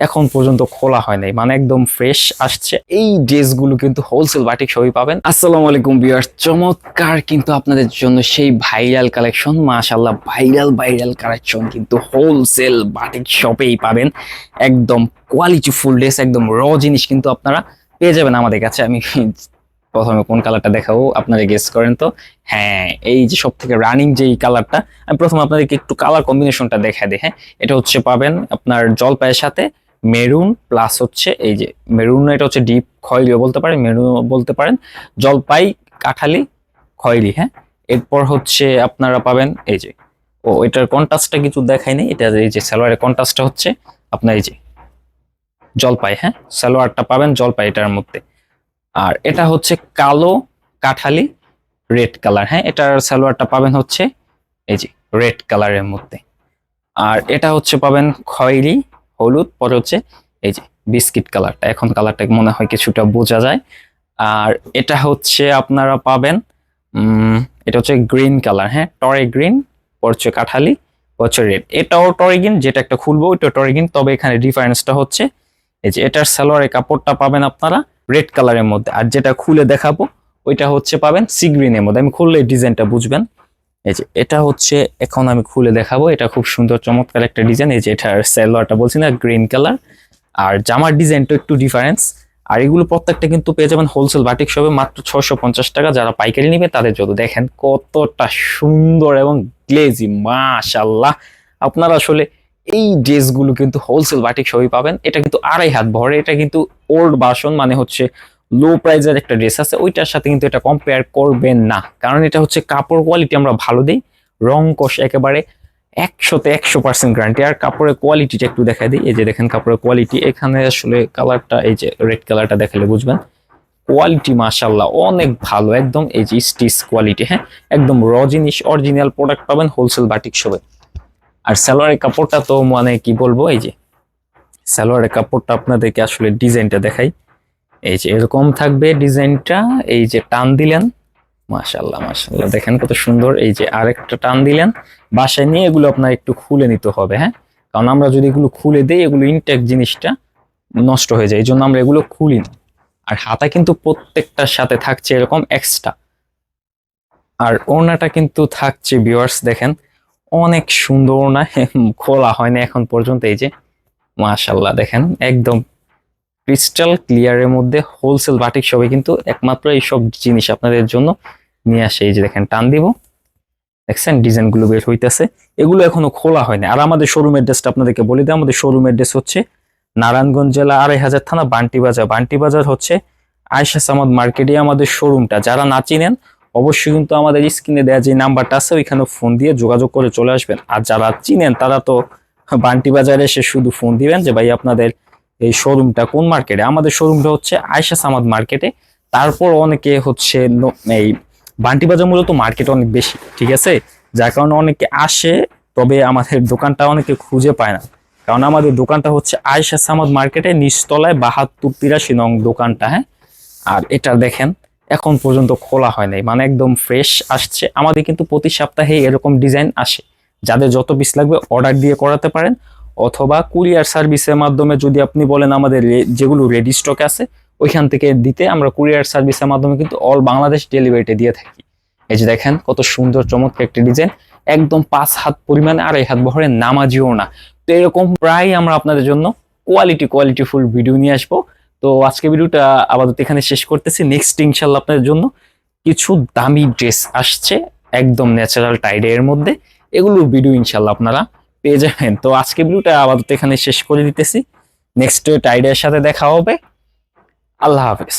এখন পর্যন্ত খোলা হয় নাই মানে একদম ফ্রেশ আসছে। এই ড্রেসগুলো কিন্তু হোলসেল বাটিক সবই পাবেন। আসসালামু আলাইকুম বিয়ার চমৎকার কিন্তু আপনাদের জন্য সেই ভাইরাল কালেকশন মাশাল্লাহ ভাইরাল ভাইরাল কালেকশন কিন্তু হোলসেল বাটিক শপেই পাবেন। একদম কোয়ালিটি ফুল ড্রেস একদম র জিনিস কিন্তু আপনারা পেয়ে যাবেন আমাদের কাছে। আমি প্রথমে কোন কালারটা দেখাবো, আপনারা গেস করেন তো। হ্যাঁ এই যে সব থেকে রানিং যেই কালারটা আমি প্রথমে আপনাদেরকে একটু কালার কম্বিনেশনটা দেখা দিই হ্যাঁ। এটা হচ্ছে পাবেন আপনার জলপাইয়ের সাথে মেরুন প্লাস হচ্ছে এই যে, মেরুন এটা হচ্ছে ডিপ খয়েলিও বলতে পারেন, মেরুন বলতে পারেন, জলপাই, কাঠালি খয়েলি হ্যাঁ? এরপর হচ্ছে আপনারা পাবেন এই যে, ও এটার কন্ট্রাস্টটা কিছু দেখায়নি এটা এই যে সালোয়ারের কন্ট্রাস্টটা হচ্ছে আপনার এই যে, জলপাই হ্যাঁ? সালোয়ারটা পাবেন জলপাই এটার মধ্যে। আর এটা হচ্ছে কালো, কাঠালি রেড কালার হ্যাঁ? এটার সালোয়ারটা পাবেন হচ্ছে এই যে রেড কালারের মধ্যে। আর এটা হচ্ছে পাবেন খয়েরি হলুদ, পরে হচ্ছে এই যে বিস্কিট কালারটা। এখন কালারটা মনে হয় কিছুটা বোঝা যায়। আর এটা হচ্ছে আপনারা পাবেন এটা হচ্ছে গ্রিন কালার হ্যাঁ? টরে গ্রিন, পর কাঠালি, পর হচ্ছে রেড। এটাও টরে গ্রিন, যেটা একটা খুলবো ওইটা টরে গ্রিন। তবে এখানে ডিফারেন্সটা হচ্ছে, এই যে এটার সালোয়ারের কাপড়টা পাবেন আপনারা রেড কালারের মধ্যে। আর যেটা খুলে দেখাবো, ওইটা হচ্ছে পাবেন সি গ্রিনের মধ্যে। আমি খুললে ডিজাইনটা বুঝবেন। এই যে এটা হচ্ছে, এখন আমি খুলে দেখাবো। এটা খুব সুন্দর, চমৎকার একটা ডিজাইন। এই যে এটার সালোয়ারটা বলছি না গ্রিন কালার আর জামার ডিজাইনটা একটু ডিফারেন্স আর এগুলো প্রত্যেকটা কিন্তু পেয়ে যাবেন হোলসেল বাটিক শপে মাত্র ছশো পঞ্চাশ টাকা। যারা পাইকারি নেবে, তাদের জন্য দেখেন কতটা সুন্দর এবং গ্লেজি মাশাল্লাহ আপনারা আসলে এই ড্রেসগুলো কিন্তু হোলসেল বাটিক সবই পাবেন। এটা কিন্তু আড়াই হাত ভরে, এটা কিন্তু ওল্ড বাসন মানে হচ্ছে লো প্রাইজের একটা ড্রেস আছে, ওইটার সাথে কিন্তু এটা কম্পেয়ার করবেন না। কারণ এটা হচ্ছে কাপড় কোয়ালিটি আমরা ভালো দিই, রং কষ একেবারে একশোতে একশো পার্সেন্ট গ্যারান্টি আর কাপড়ের কোয়ালিটিটা একটু দেখা দিই। এই যে দেখেন কাপড়ের কোয়ালিটি এখানে আসলে কালারটা এই যে রেড কালারটা দেখালে বুঝবেন। কোয়ালিটি মাশাল্লাহ অনেক ভালো, একদম এই যে স্টিচ কোয়ালিটি হ্যাঁ? একদম র জিনিস অরিজিনাল প্রোডাক্ট পাবেন হোলসেল বাটিক শপে আর সালোয়ারের কাপড়টা তো মানে কি বলব, এই যে সালোয়ারের কাপড়টা আপনাদেরকে আসলে ডিজাইনটা দেখাই। এই যে এরকম থাকবে ডিজাইনটা, এই যে টান দিলেন মাশাল্লাহ মাশাল্লাহ দেখেন কত সুন্দর, এই যে আরেকটা টান দিলেন, বাসায় নিয়ে এগুলো আপনার একটু খুলে নিতে হবে হ্যাঁ? কারণ আমরা যদি এগুলো খুলে দিই, এগুলো ইনটেক জিনিসটা নষ্ট হয়ে যায় এই জন্য আমরা এগুলো খুলি না। আর হাতা কিন্তু প্রত্যেকটার সাথে থাকছে এরকম এক্সট্রা আর ওড়নাটা কিন্তু থাকছে ভিউয়ার্স দেখেন, অনেক সুন্দর ওড়না, খোলা হয় না এখন পর্যন্ত, এই যে মাশাল্লাহ দেখেন, একদম ক্রিস্টাল ক্লিয়ারের মধ্যে হোলসেল বাটিক সবে কিন্তু একমাত্র এই সব জিনিস আপনাদের জন্য নিয়ে আসে। এই যে দেখেন, টান দিব। দেখছেন? ডিজাইনগুলো বের হইতেছে। এগুলো এখনও খোলা হয়নি। আর আমাদের শোরুম অ্যাড্রেসটা আপনাদেরকে বলে দিই। আমাদের শোরুম অ্যাড্রেস হচ্ছে নারায়ণগঞ্জ জেলা আড়াই হাজার থানা বান্টি বাজার। বান্টি বাজার হচ্ছে আয়সা সামাদ মার্কেটে আমাদের শোরুমটা যারা না চিনেন, অবশ্যই কিন্তু আমাদের স্ক্রিনে দেওয়া যে নাম্বারটা আছে, ওইখানে ফোন দিয়ে যোগাযোগ করে চলে আসবেন। আর যারা চিনেন, তারা তো বান্টি বাজারে এসে শুধু ফোন দিবেন যে, ভাই, আপনাদের এই শোরুমটা কোন মার্কেটে আমাদের শোরুমটা হচ্ছে আয়সা সামাদ মার্কেটে তারপর অনেকে হচ্ছে এই বান্টি বাজার মূলত মার্কেট অনেক বেশি, ঠিক আছে? যার কারণে অনেকে আসে, তবে আমাদের দোকানটা অনেকে খুঁজে পায় না। কারণ আমাদের দোকানটা হচ্ছে আয়সা সামাদ মার্কেটে নিচতলায় বাহাত্তর তিরাশি নং দোকানটা হ্যাঁ? আর এটা দেখেন, এখন পর্যন্ত খোলা হয় নাই মানে একদম ফ্রেশ আসছে। আমাদের কিন্তু প্রতি সপ্তাহে এরকম ডিজাইন আসে। যাদের যত পিস লাগবে অর্ডার দিয়ে করাতে পারেন। অথবা কুরিয়ার সার্ভিসের মাধ্যমে যদি আপনি বলেন আমাদের যেগুলো রেডি স্টক আছে, ওইখান থেকে দিতে আমরা কুরিয়ার সার্ভিসের মাধ্যমে কিন্তু অল বাংলাদেশ ডেলিভারিতে দিয়ে থাকি। এই যে দেখেন, কত সুন্দর চমৎকার একটি ডিজাইন একদম পাঁচ হাত পরিমাণে আড়াই হাত বহরে নামাজিও না। তো এরকম প্রায় আমরা আপনাদের জন্য কোয়ালিটি কোয়ালিটি ফুল ভিডিও নিয়ে আসব। তো আজকে ভিডিওটা আপাতত এখানে শেষ করতেছি। নেক্সট ইনশাল্লাহ আপনাদের জন্য কিছু দামি ড্রেস আসছে, একদম ন্যাচারাল টাইডের মধ্যে। এগুলোর ভিডিও ইনশাল্লাহ আপনারা পেয়ে যাবেন। তো আজকে ভিডিওটা আপাতত এখানে শেষ করে দিতেছি। নেক্সট টাইডের সাথে দেখা হবে। আল্লাহ হাফেজ।